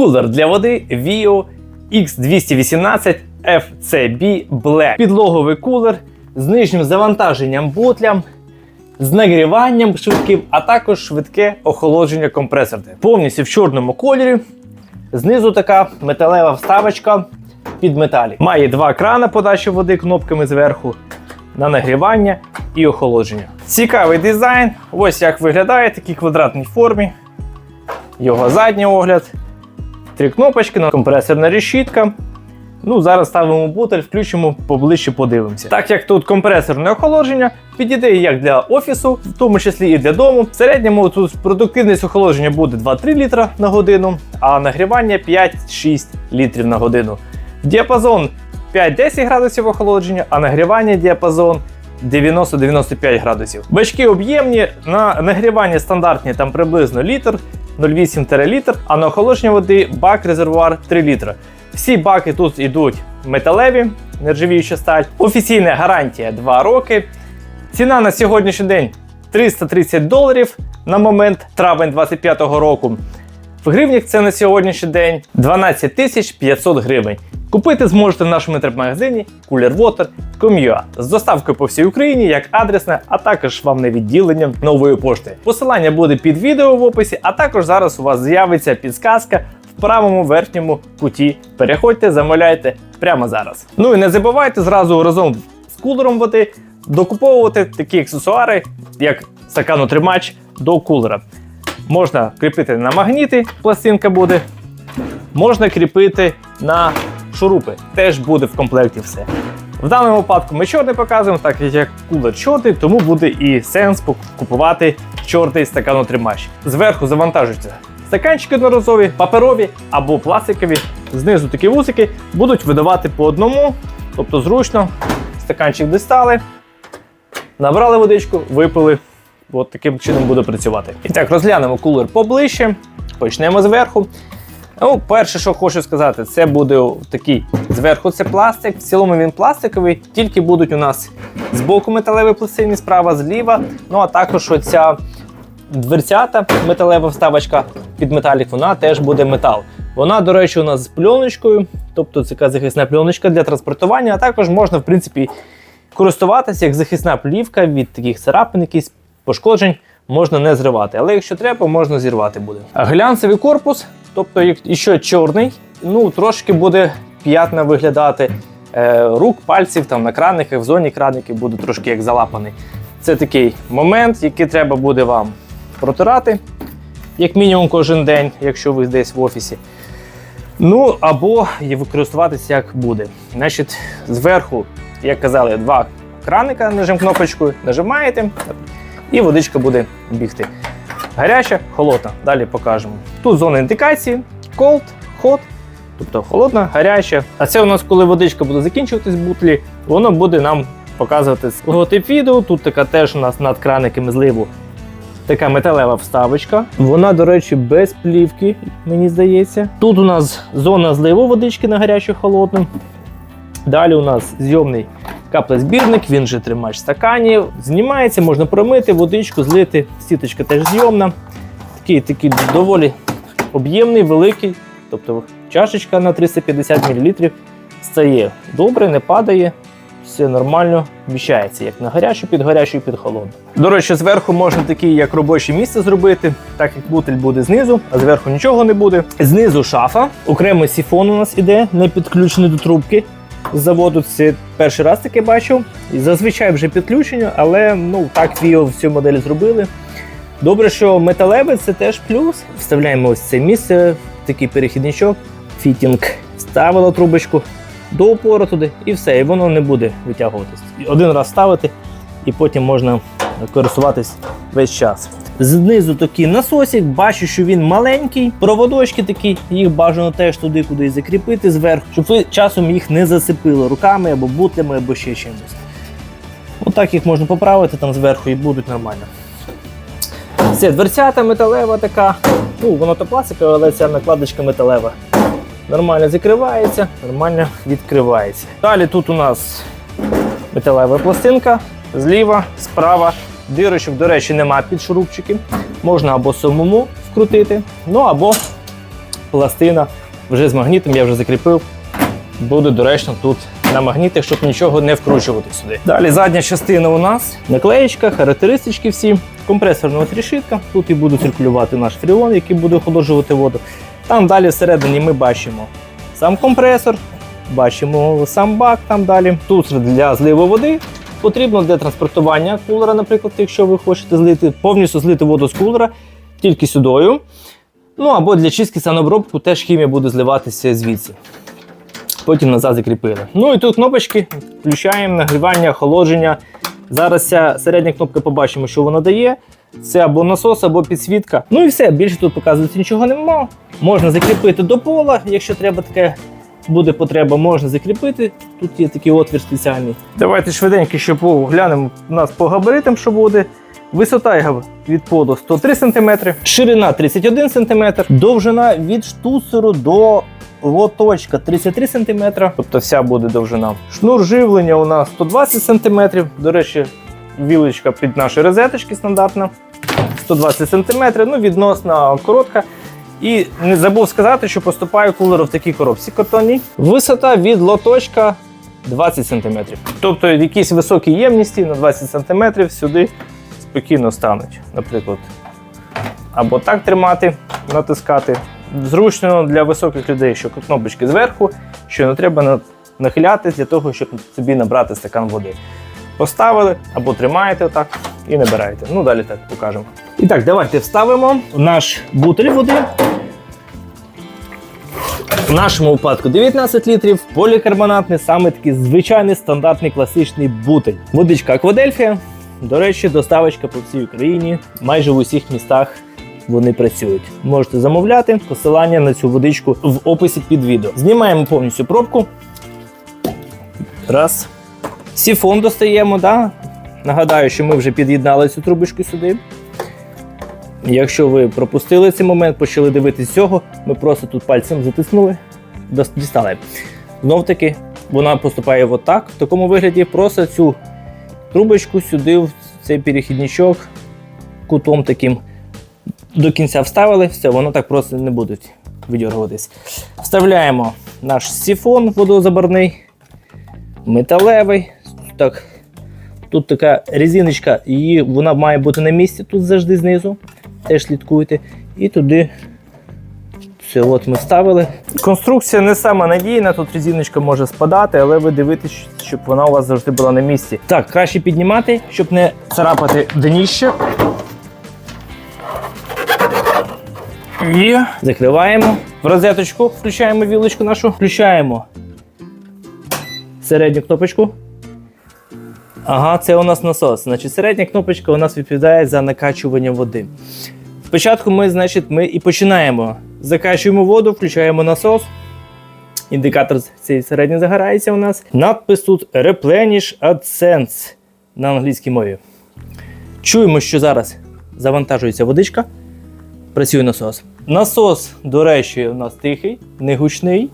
Кулер для води Vio X218 FCB Black. Підлоговий кулер з нижнім завантаженням бутлям, з нагріванням швидким, а також швидке охолодження компресорти. Повністю в чорному кольорі. Знизу така металева вставочка під металі. Має два крана подачі води кнопками зверху на нагрівання і охолодження. Цікавий дизайн. Ось як виглядає в такій квадратній формі. Його задній огляд. Три кнопочки, на компресорна решітка. Ну, зараз ставимо бутель, включимо поближче, подивимося. Так як тут компресорне охолодження, підійде як для офісу, в тому числі і для дому. В середньому тут продуктивність охолодження буде 2-3 літра на годину, а нагрівання 5-6 літрів на годину. Діапазон 5-10 градусів охолодження, а нагрівання діапазон 90-95 градусів. Бачки об'ємні, на нагрівання стандартні там приблизно літр, 0,8 літр, а на охолодження води бак резервуар 3 літра. Всі баки тут йдуть металеві, нержавіюча сталь. Офіційна гарантія 2 роки. Ціна на сьогоднішній день 330 доларів на момент травень 2025 року. В гривнях це на сьогоднішній день 12 500 гривень. Купити зможете в нашому інтернет-магазині coolerwater.com.ua з доставкою по всій Україні як адресне, а також вам на відділення нової пошти. Посилання буде під відео в описі, а також зараз у вас з'явиться підсказка в правому верхньому куті. Переходьте, замовляйте прямо зараз. Ну і не забувайте зразу разом з кулером води докуповувати такі аксесуари, як стаканотримач до кулера. Можна кріпити на магніти, пластинка буде. Можна кріпити на шурупи. Теж буде в комплекті все. В даному випадку ми чорний показуємо, так як кулер чорний, тому буде і сенс купувати чорний стаканотримач. Зверху завантажуються стаканчики одноразові, паперові або пластикові. Знизу такі вусики будуть видавати по одному, тобто зручно. Стаканчик дістали, набрали водичку, випили. От таким чином буде працювати. І так, розглянемо кулер поближче. Почнемо зверху. Ну, перше, що хочу сказати, це буде такий зверху це пластик. В цілому він пластиковий, тільки будуть у нас з боку металеві пластини, справа, зліва. Ну а також оця дверцята, металева вставочка під металік, вона теж буде метал. Вона, до речі, у нас з пленочкою, тобто це захисна пленочка для транспортування, а також можна, в принципі, користуватися як захисна плівка від таких царапин, якісь пошкоджень можна не зривати. Але якщо треба, можна зірвати буде. Глянцевий корпус, тобто якщо чорний, ну трошки буде п'ятна виглядати. Е, рук, пальців там на краниках, в зоні краників буде трошки як залапаний. Це такий момент, який треба буде вам протирати, як мінімум кожен день, якщо ви десь в офісі. Ну, або використовуватися як буде. Значить, зверху, як казали, два краника, нажим кнопочкою, нажимаєте, і водичка буде бігти. Гаряча, холодна. Далі покажемо. Тут зона індикації, cold, hot, тобто холодна, гаряча. А це у нас, коли водичка буде закінчуватись в бутлі, воно буде нам показувати логотип відео. Тут така теж у нас над краниками зливу така металева вставочка. Вона, до речі, без плівки, мені здається. Тут у нас зона зливу водички на гарячу холодну. Далі у нас зйомний каплезбірник, він же тримач стаканів. Знімається, можна промити, водичку, злити. Сіточка теж зйомна. Такий такий доволі об'ємний, великий. Тобто чашечка на 350 мл стає добре, не падає. Все нормально вміщається, як на гарячу, під гарячу і під холодну. До речі, зверху можна таке, як робоче місце зробити, так як бутель буде знизу, а зверху нічого не буде. Знизу шафа, окремо сіфон у нас іде, не підключений до трубки заводу. Це перший раз таке бачив. Зазвичай вже підключення, але ну так Віо в цю модель зробили. Добре, що металеве це теж плюс. Вставляємо ось це місце, такий перехідничок, фітінг. Ставила трубочку до опору туди і все, і воно не буде витягуватись. Один раз ставити, і потім можна користуватись весь час. Знизу такий насосик, бачу, що він маленький, проводочки такі, їх бажано теж туди кудись закріпити зверху, щоб ви часом їх не засипили руками або бутлями, або ще чимось. Отак їх можна поправити там зверху і будуть нормально. Це дверцята металева така. Ну, воно то пластикове, але ця накладочка металева. Нормально закривається, нормально відкривається. Далі тут у нас металева пластинка, зліва, справа. Дирочок, до речі, нема під шурупчики. Можна або самому вкрутити, ну або пластина вже з магнітом, я вже закріпив. Буде доречно тут на магнітах, щоб нічого не вкручувати сюди. Далі задня частина у нас наклеєчка, характеристички всі, компресорна решітка. Тут і буде циркулювати наш фріон, який буде охолоджувати воду. Там далі всередині ми бачимо сам компресор, бачимо сам бак там далі. Тут для зливу води. Потрібно для транспортування кулера, наприклад, якщо ви хочете злити, повністю злити воду з кулера тільки сюдою. Ну або для чистки санобробку теж хімія буде зливатися звідси. Потім назад закріпили. Ну і тут кнопочки. Включаємо нагрівання, охолодження. Зараз ця середня кнопка побачимо, що вона дає. Це або насос, або підсвітка. Ну і все, більше тут показувати нічого нема. Можна закріпити до пола, якщо треба таке буде потреба, можна закріпити. Тут є такий отвір спеціальний. Давайте швиденько ще поглянемо у нас по габаритам, що буде. Висота його від поду 103 см, ширина 31 см, довжина від штуцеру до лоточка 33 см, тобто вся буде довжина. Шнур живлення у нас 120 см. До речі, вілочка під наші розеточки стандартна. 120 см, ну відносно коротка. І не забув сказати, що поступає кулер в такій коробці картонній. Висота від лоточка 20 см. Тобто якісь високі ємності на 20 см сюди спокійно стануть. Наприклад, або так тримати, натискати. Зручно для високих людей, що кнопочки зверху, що не треба на- нахилятись для того, щоб собі набрати стакан води. Поставили або тримаєте отак і набираєте. Ну, далі так покажемо. І так, давайте вставимо наш бутиль води. В нашому випадку 19 літрів, полікарбонатний, саме такий звичайний стандартний класичний бутиль. Водичка Аквадельфія. До речі, доставочка по всій Україні, майже в усіх містах вони працюють. Можете замовляти посилання на цю водичку в описі під відео. Знімаємо повністю пробку. Раз. Сіфон достаємо, да? Нагадаю, що ми вже під'єднали цю трубочку сюди. Якщо ви пропустили цей момент, почали дивитися цього, ми просто тут пальцем затиснули, дістали. Знов таки, вона поступає отак, в такому вигляді, просто цю трубочку сюди, в цей перехідничок, кутом таким до кінця вставили, все, воно так просто не буде видергуватись. Вставляємо наш сифон водозаборний, металевий. Так, тут така резиночка, її, вона має бути на місці тут завжди знизу. Теж слідкуйте. І туди все, от ми вставили. Конструкція не сама надійна, тут резиночка може спадати, але ви дивитесь, щоб вона у вас завжди була на місці. Так, краще піднімати, щоб не царапати дніще. І закриваємо. В розеточку включаємо вілочку нашу, включаємо середню кнопочку. Ага, це у нас насос. Значить, середня кнопочка у нас відповідає за накачування води. Спочатку ми, значить, ми і починаємо. Закачуємо воду, включаємо насос. Індикатор цей середній загорається у нас. Надпис тут Replenish AdSense на англійській мові. Чуємо, що зараз завантажується водичка. Працює насос. Насос, до речі, у нас тихий, не гучний.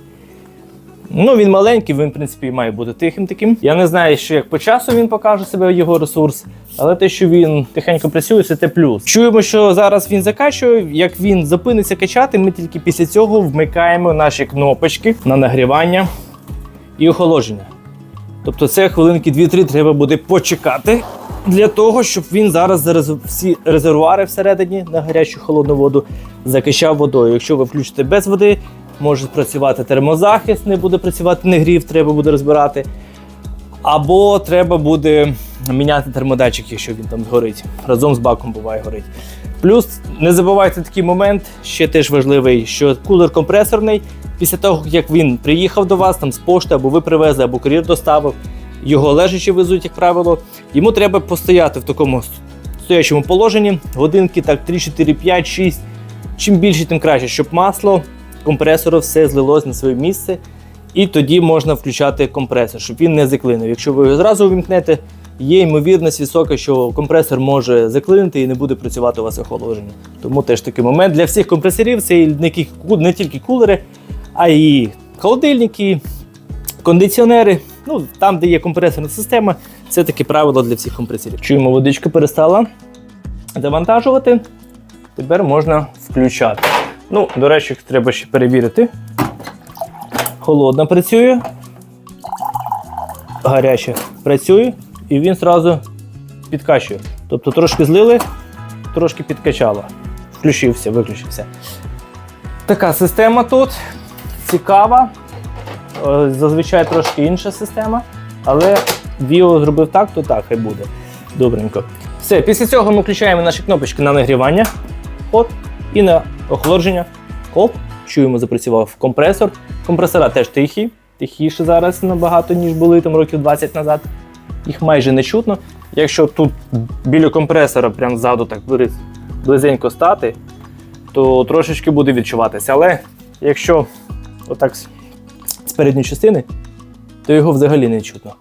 Ну, він маленький, він, в принципі, має бути тихим таким. Я не знаю, що як по часу він покаже себе його ресурс, але те, що він тихенько працює, це те плюс. Чуємо, що зараз він закачує. Як він зупиниться качати, ми тільки після цього вмикаємо наші кнопочки на нагрівання і охолодження. Тобто це хвилинки 2-3 треба буде почекати для того, щоб він зараз всі резервуари всередині на гарячу холодну воду закачав водою. Якщо ви включите без води, може працювати термозахист, не буде працювати нагрів, треба буде розбирати. Або треба буде міняти термодатчик, якщо він там згорить. Разом з баком буває горить. Плюс не забувайте такий момент, ще теж важливий, що кулер компресорний. Після того, як він приїхав до вас там з пошти, або ви привезли, або кур'єр доставив, його лежачи везуть, як правило, йому треба постояти в такому стоячому положенні. Годинки так 3, 4, 5, 6. Чим більше, тим краще, щоб масло компресору все злилось на своє місце. І тоді можна включати компресор, щоб він не заклинив. Якщо ви його зразу увімкнете, є ймовірність висока, що компресор може заклинити і не буде працювати у вас охолодження. Тому теж такий момент для всіх компресорів це не тільки кулери, а й холодильники, кондиціонери. Ну, там, де є компресорна система, це таке правило для всіх компресорів. Чуємо, водичка перестала завантажувати. Тепер можна включати. Ну, до речі, треба ще перевірити. Холодна працює. Гаряча працює, і він одразу підкачує. Тобто трошки злили, трошки підкачало. Включився, виключився. Така система тут цікава. Е, Зазвичай трошки інша система, але Vio зробив так, то так хай буде. Добренько. Все, після цього ми включаємо наші кнопочки на нагрівання от, і на охолодження. Оп, чуємо, запрацював компресор. Компресора теж тихі, тихіше зараз набагато, ніж були там років 20 назад. Їх майже не чутно. Якщо тут біля компресора, прямо ззаду так близенько стати, то трошечки буде відчуватися. Але якщо отак з- передньої частини, то його взагалі не чутно.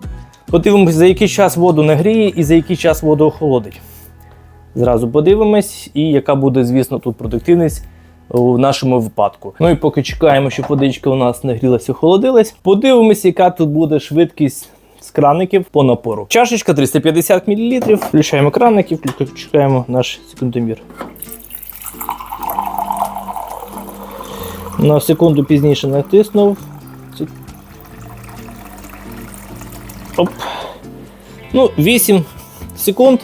Подивимось, за який час воду нагріє і за який час воду охолодить. Зразу подивимось, і яка буде, звісно, тут продуктивність у нашому випадку. Ну і поки чекаємо, щоб водичка у нас нагрілася, охолодилась, подивимось, яка тут буде швидкість з краників по напору. Чашечка 350 мл. Включаємо краники, включаємо наш секундомір. На секунду пізніше натиснув. Оп. Ну, 8 секунд.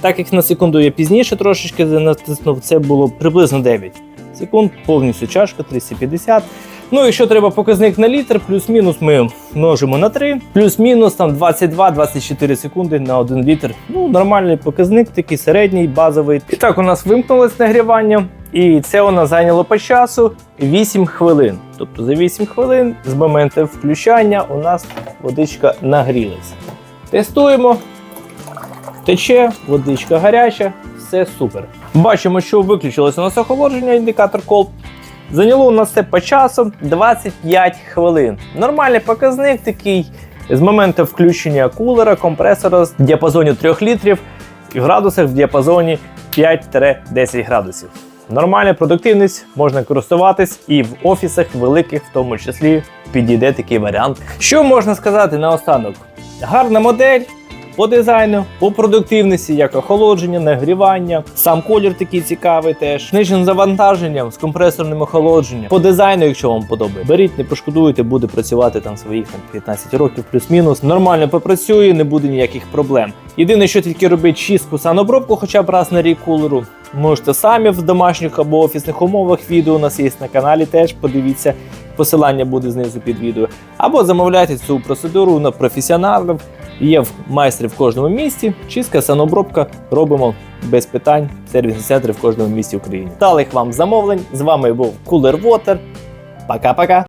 Так як на секунду я пізніше трошечки натиснув, це було приблизно 9 секунд, повністю чашка 350. Ну, якщо треба показник на літр, плюс-мінус ми множимо на 3, плюс-мінус там 22-24 секунди на 1 літр. Ну, нормальний показник, такий середній, базовий. І так, у нас вимкнулось нагрівання, і це нас зайняло по часу 8 хвилин. Тобто за 8 хвилин з моменту включання у нас водичка нагрілася. Тестуємо. Тече, водичка гаряча, все супер. Бачимо, що виключилося у нас охолодження, індикатор колб. Зайняло у нас це по часу 25 хвилин. Нормальний показник такий з моменту включення кулера, компресора в діапазоні 3 літрів і в градусах в діапазоні 5-10 градусів. Нормальна продуктивність, можна користуватись і в офісах великих, в тому числі, підійде такий варіант. Що можна сказати наостанок? Гарна модель, по дизайну, по продуктивності, як охолодження, нагрівання. Сам колір такий цікавий теж. Зниженим завантаженням з компресорним охолодженням. По дизайну, якщо вам подобається. Беріть, не пошкодуйте, буде працювати там своїх там, 15 років, плюс-мінус. Нормально попрацює, не буде ніяких проблем. Єдине, що тільки робить чистку санобробку, хоча б раз на рік кулеру. Можете самі в домашніх або офісних умовах. Відео у нас є на каналі. Теж подивіться. Посилання буде знизу під відео. Або замовляйте цю процедуру на професіоналів. Є в майстрів в кожному місті. Чистка, санобробка робимо без питань. Сервісні центри в кожному місті України. Талих вам замовлень. З вами був Cooler Water. Пока-пока.